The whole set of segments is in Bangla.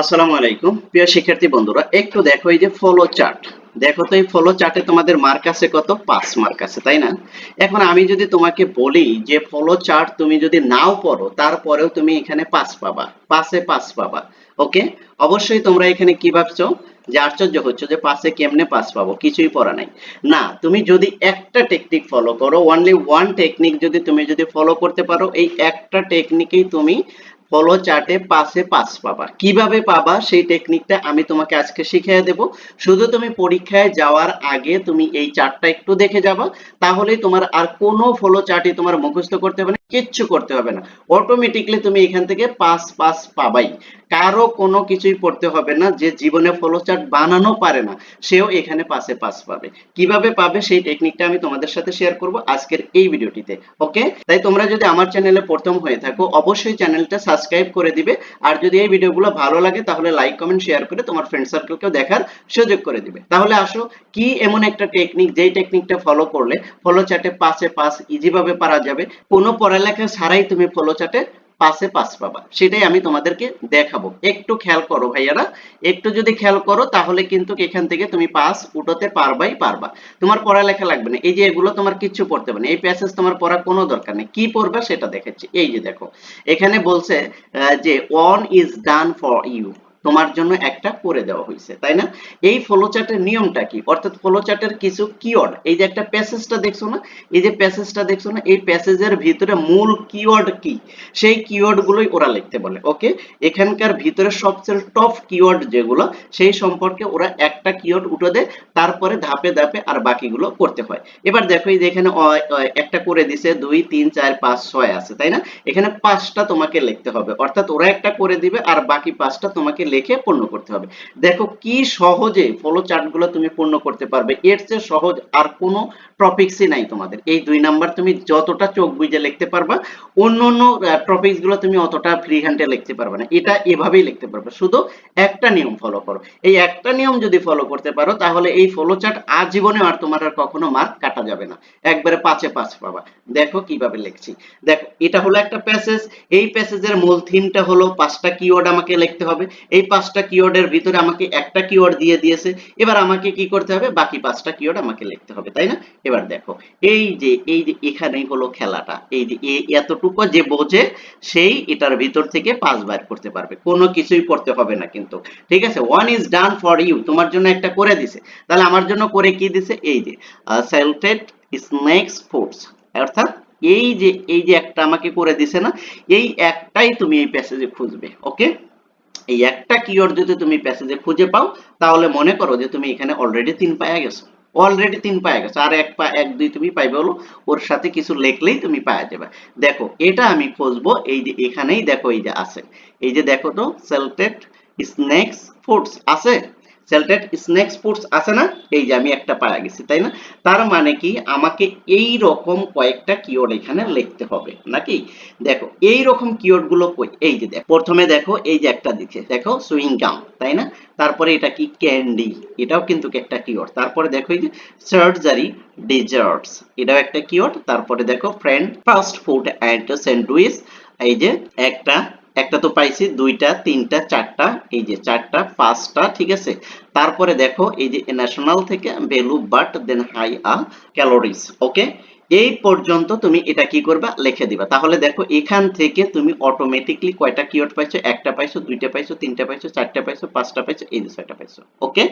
আসসালামু আলাইকুম। প্রিয় শিক্ষার্থী বন্ধুরা, একটু দেখো এই যে ফলো চার্ট দেখো তো এই ফলো চার্টে তোমাদের মার্ক আছে কত? পাঁচ মার্ক আছে, তাই না? এখন আমি যদি তোমাকে বলি যে ফলো চার্ট তুমি যদি নাও পড়ো, তারপরেও তুমি এখানে পাঁচ পাবা। পাঁচে পাঁচ পাবা ওকে অবশ্যই তোমরা এখানে কি ভাবছ? যে আশ্চর্য হচ্ছে যে পাশে কেমনে পাস পাবো? কিছুই পড়া নাই। না, তুমি যদি একটা টেকনিক ফলো করো অনলি ওয়ান টেকনিক যদি তুমি যদি ফলো করতে পারো, এই একটা টেকনিকেই তুমি ফলো চার্টে পাশে পাস পাবা কীভাবে পাবা সেই টেকনিকটা আমি তোমাকে আজকে শিখিয়ে দেব। শুধু তুমি পরীক্ষায় যাওয়ার আগে তুমি এই চার্টটা একটু দেখে যাবা। তাহলেই তোমার আর কোনো ফলো চার্টই তোমার মুখস্থ করতে হবে না। কিচ্ছু করতে হবে না। অটোমেটিকলি তুমি এখান থেকে পাস পাস পাবাই। কারও কোনো কিছুই পড়তে হবে না, যে জীবনে ফলো চার্ট বানানো পারে না, সেও এখানে পাশে পাস পাবে। কীভাবে পাবে সেই টেকনিকটা আমি তোমাদের সাথে শেয়ার করব আজকের এই ভিডিওটিতে ওকে তাই তোমরা যদি আমার চ্যানেলে প্রথম হয়ে থাকো, অবশ্যই চ্যানেলটা সাবস্ক্রাইব করে দিবে। আর যদি এই ভিডিওগুলো ভালো লাগে, তাহলে লাইক কমেন্ট শেয়ার করে তোমার ফ্রেন্ড সার্কেলকেও দেখার সুযোগ করে দিবে। তাহলে আসো, কি এমন একটা টেকনিক যেই টেকনিকটা ফলো করলে ফলো চার্টে পাশে পাস ইজি ভাবে পারা যাবে, কোনো পড়ালেখা ছাড়াই তুমি ফলো চার্টে পাশে পাস পাবা। সেটাই আমি তোমাদেরকে দেখাবো। একটু খেয়াল করো ভাইয়ারা। একটু যদি খেয়াল করো, তাহলে কিন্তু এখান থেকে তুমি পাস উঠোতে পারবাই পারবা। তোমার পড়ালেখা লাগবে না। এই যে এগুলো তোমার কিচ্ছু পড়তে না। এই প্যাসেজ তোমার পড়া কোনো দরকার নেই। কি পড়বে সেটা দেখাচ্ছি। এই যে দেখো, এখানে বলছে যে one is done for you তোমার জন্য একটা করে দেওয়া হয়েছে, তাই না? এই ফলো চার্টের নিয়মটা কি? অর্থাৎ ফলো চার্টের কিছু কিওয়ার্ড এই যে একটা প্যাসেজটা দেখছ না? এই যে প্যাসেজটা দেখছ না? এই প্যাসেজের ভিতরে মূল কিওয়ার্ড কি? সেই কিওয়ার্ড গুলোই ওরা লিখতে বলে ওকে এখানকার ভিতরে সবচেয়ে টপ কিওয়ার্ড যেগুলো, সেই সম্পর্কে ওরা একটা কিওয়ার্ড উঠে দেয়, তারপরে ধাপে ধাপে আর বাকিগুলো করতে হয়। এবার দেখো এই যে এখানে একটা করে দিছে, দুই, তিন, চার, পাঁচ, ছয় আছে, তাই না? এখানে পাঁচটা তোমাকে লিখতে হবে, অর্থাৎ ওরা একটা করে দিবে আর বাকি পাঁচটা তোমাকে লিখে পূর্ণ করতে হবে। দেখো কি সহজে ফলো চার্টগুলো তুমি পূর্ণ করতে পারবে। এর চেয়ে সহজ আর কোনো টপিকসই নাই তোমাদের। এই দুই নাম্বার তুমি যতটা চোখ বুঝে লিখতে পারবা, অন্য অন্য টপিকসগুলো তুমি অতটা ফ্রি হ্যান্ডে লিখতে পারবে না। এটা এভাবেই লিখতে পারবে। শুধু একটা নিয়ম ফলো করো। এই একটা নিয়ম যদি ফলো করতে পারো, তাহলে এই ফলো চার্ট আজীবনে আর তোমার আর কখনো মার্ক কাটা যাবে না। একবারে পাঁচে পাঁচ পাবা। দেখো কীভাবে লিখছি। দেখো, এটা হলো একটা প্যাসেজ এই প্যাসেজের মূল থিমটা হলো পাঁচটা কিওয়ার্ড আমাকে লিখতে হবে। এই পাঁচটা কিওয়ার্ডের ভিতরে আমাকে একটা কিওয়ার্ড দিয়ে দিয়েছে, এবার আমাকে কি করতে হবে? বাকি পাঁচটা কিওয়ার্ড আমাকে লিখতে হবে, তাই না? এবার দেখো, এই যে এই যে এখানেই হলো খেলাটা, এই যে এতটুকু যে বোঝে, সেই এটার ভিতর থেকে পাঁচ বার করতে পারবে, কোনো কিছুই পড়তে হবে না কিন্তু, ঠিক আছে? One is done for you তোমার জন্য একটা করে দিছে, তাহলে আমার জন্য করে কি দিছে? এই যে সেলটেড স্নেকস ফুডস অর্থাৎ এই যে এই যে একটা আমাকে করে দিছে না, এই একটাই তুমি এই প্যাসেজে খুঁজবে ওকে এই একটা কিওয়ার্ড যদি তুমি প্যাসেজে খুঁজে পাও, তাহলে মনে করো যে তুমি এখানে অলরেডি তিন পায়া গেছো। অলরেডি তিন পায়া গেছো। আর এক পা, এক, দুই তুমি পাইবে হলো, ওর সাথে কিছু লেখলেই তুমি পাওয়া যাবে। দেখো, এটা আমি খুঁজবো, এই যে এখানেই দেখো, এই যে আছে। এই যে দেখো তো সেলটেড স্ন্যাক্স ফুডস আছে? সেলটেড স্নেকস ফুডস আছে না? এই যে আমি একটা পায়া গেছি, তাই না? তার মানে কি? আমাকে এই রকম কয়েকটা কিওয়ার্ড এখানে লিখতে হবে, নাকি? দেখো এই রকম কিওয়ার্ডগুলো কই? এই যে দেখো, প্রথমে দেখো, এই যে একটা দিচ্ছে দেখো সুইং গাম তাই না? তারপরে এটা কি? ক্যান্ডি এটাও কিন্তু একটা কিওয়ার্ড তারপরে দেখো, এই যে সার্জারি ডেজার্টস এটাও একটা কিওয়ার্ড তারপরে দেখো friend fast food and sandwich এই যে একটা একটা তো পাইছি, দুইটা, তিনটা, চারটা, এই যে চারটা, পাঁচটা, ঠিক আছে? তারপরে দেখো, এই যে ন্যাশনাল থেকে value but then high uh calories okay এই পর্যন্ত তুমি এটা কি করবা? লিখে দিবা। তাহলে দেখো, এখান থেকে তুমি অটোমেটিকলি কয়টা কিওয়ার্ড পাইছো? একটা পাইছো, দুইটা পাইছো, তিনটা পাইছো, চারটা পাইছো, পাঁচটা পাইছো, এই যে ছয়টা পাইছো ওকে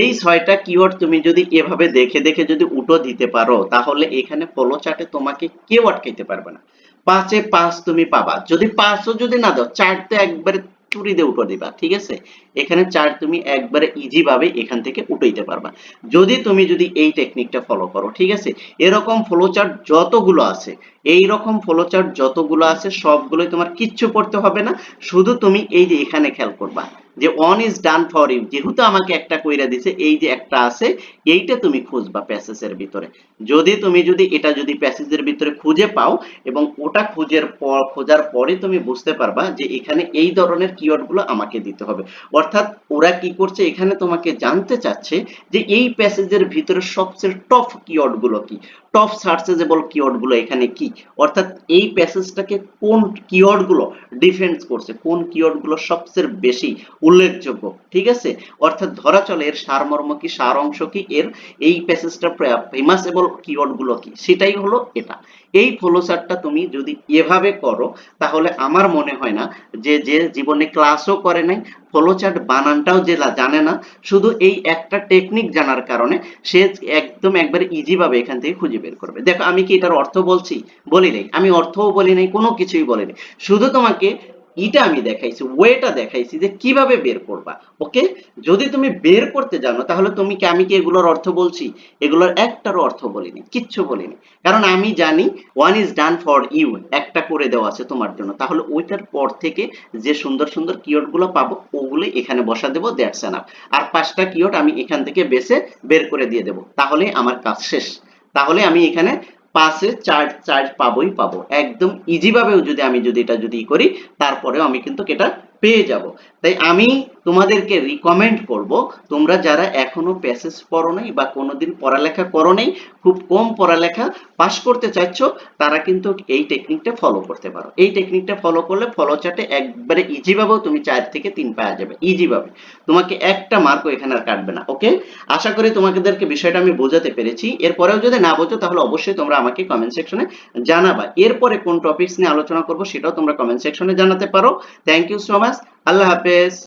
এই ছয়টা কিওয়ার্ড তুমি যদি এভাবে দেখে দেখে যদি উটো দিতে পারো, তাহলে এখানে ফলো চার্টে তোমাকে কেউ আটকাইতে পারবে না। পাঁচে পাঁচ তুমি পাবা। যদি পাঁচও যদি না দাও, চার তো একবারে চুরি দিয়ে উঠে দিবা, ঠিক আছে? এখানে চার তুমি একবারে ইজি ভাবে এখান থেকে উঠাইতে পারবা। যদি তুমি যদি এই টেকনিকটা ফলো করো, ঠিক আছে? এরকম ফলো চার্ট যতগুলো আছে এই রকম ফলো চার্ট যতগুলো আছে, সবগুলোই তোমার কিচ্ছু পড়তে হবে না। শুধু তুমি এই যে এখানে খেয়াল করবা যে one is done for you যেহেতু আমাকে একটা কইরা দিছে, এই যে একটা আছে, এইটা তুমি খুঁজবা প্যাসেজের ভিতরে। যদি তুমি যদি এটা যদি প্যাসেজের ভিতরে খুঁজে পাও এবং ওটা খুঁজের পর, খোঁজার পরে তুমি বুঝতে পারবা যে এখানে এই ধরনের কিওয়ার্ডগুলো আমাকে দিতে হবে। অর্থাৎ ওরা কি করছে, এখানে তোমাকে জানতে চাচ্ছে যে এই প্যাসেজের ভিতরে সবচেয়ে টপ কিওয়ার্ডগুলো কি? টপ সার্চেজেবল কিওয়ার্ডগুলো এখানে কি? অর্থাৎ এই প্যাসেজটাকে কোন কিওয়ার্ডগুলো ডিফেন্স করছে? কোন কিওয়ার্ডগুলো সবচেয়ে বেশি? উল্লেখযোগ্য, ঠিক আছে? অর্থাৎ ধরা চলে এর সারমর্ম কি সার অংশ কি? এর এই প্যাসেজটা ফেমাস এবং কিওয়ার্ডগুলো কি? সেটাই হলো এটা। এই ফ্লোচার্টটা তুমি যদি এভাবে করো, তাহলে আমার মনে হয় না যে যে জীবনে ক্লাসও করে নাই, ফ্লোচার্ট বানানটাও যে জানে না, শুধু এই একটা টেকনিক জানার কারণে সে একদম একবারে ইজিভাবে এখান থেকে খুঁজে বের করবে। দেখো, আমি কি এটার অর্থ বলছি? বলি নাই। আমি অর্থও বলি নাই, কোনো কিছুই বলি নাই। শুধু তোমাকে ইটা আমি দেখাইছি, ওয়েটা দেখাইছি যে কীভাবে বের করবা, ওকে? যদি তুমি বের করতে জানো, তাহলে তুমি কি, আমি কি এগুলোর অর্থ বলছি? এগুলোর একটারও অর্থ বলিনি, কিচ্ছু বলিনি। কারণ আমি জানি one is done for you একটা করে দেওয়া আছে তোমার জন্য। তাহলে ওইটার পর থেকে যে সুন্দর সুন্দর কিওয়ার্ডগুলো পাবো, ওগুলো এখানে বসা দেবো দ্যাটস এনাফ আর পাঁচটা কিওয়ার্ড আমি এখান থেকে বেছে বের করে দিয়ে দেবো। তাহলে আমার কাজ শেষ। তাহলে আমি এখানে পাঁচে চার্জ চার্জ পাবোই পাবো। একদম ইজি ভাবেও যদি আমি যদি এটা যদি করি, তারপরেও আমি কিন্তু এটা পেয়ে যাব। তাই আমি তোমাদেরকে রিকমেন্ড করব, তোমরা যারা এখনও প্যাসেজ পড়ো নাই বা কোনোদিন পড়ালেখা করো নাই, খুব কম পড়ালেখা পাস করতে চাচ্ছ তারা কিন্তু এই টেকনিকটা ফলো করতে পারো। এই টেকনিকটা ফলো করলে ফলো চার্টে একবারে ইজি ভাবেও তুমি চার থেকে তিন পাওয়া যাবে ইজিভাবে তোমাকে একটা মার্কও এখানে আর কাটবে না ওকে আশা করি তোমাদেরকে বিষয়টা আমি বোঝাতে পেরেছি। এরপরেও যদি না বোঝো, তাহলে অবশ্যই তোমরা আমাকে কমেন্ট সেকশনে জানাবা। এরপরে কোন টপিকস নিয়ে আলোচনা করব, সেটাও তোমরা কমেন্ট সেকশনে জানাতে পারো। থ্যাংক ইউ সো মাচ আল্লাহ হাফেজ।